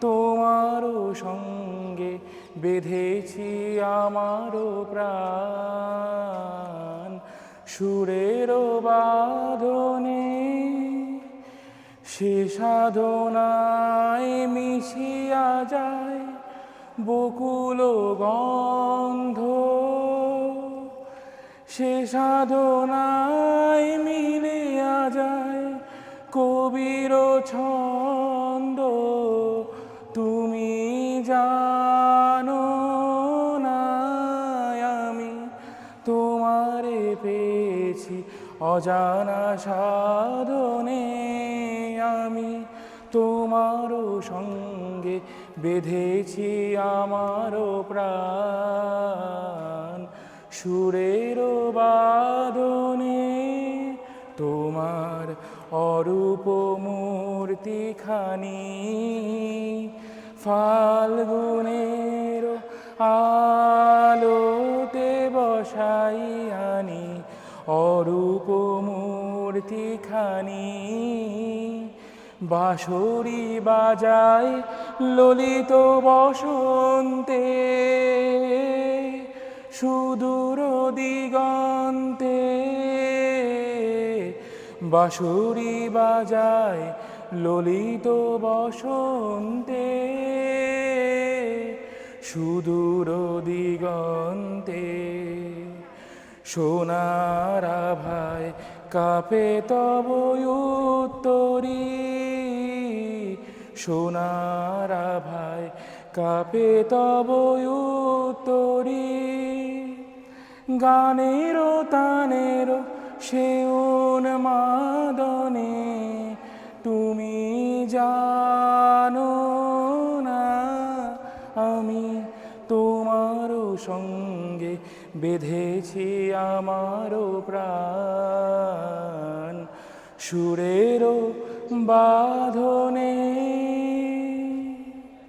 তোমারও সঙ্গে বেঁধেছি আমারও প্রাণ। সুরেরও বাঁধনে সে সাধনায় মিশিয়া যায়, বকুল গন্ধ। সে সাধনায় মিলিয়া যায়, কবির ছন্দ পেয়েছি। অজানা সাধনে আমি তোমারও সঙ্গে বেঁধেছি আমারও প্রাণ। সুরেরও বাদনে তোমার অরূপ মূর্তিখানি, ফাল্গুনের আলোতে বসাই আনি অরূপ মূর্তিখানি বাঁশরি বাজায় ললিত বসন্তে, সুদূর দিগন্তে। বাঁশুরি বাজায় ললিত বসন্তে, সুদূর দিগন্তে। সোনারা ভাই কাপে তব উত্তরি। সোনারা ভাই কাপে তব উত্তরি। গানেরও তানেরও সেউন মাদনে তুমি জানো সঙ্গে বেঁধেছি আমারও প্রাণ। সুরেরও বাঁধনে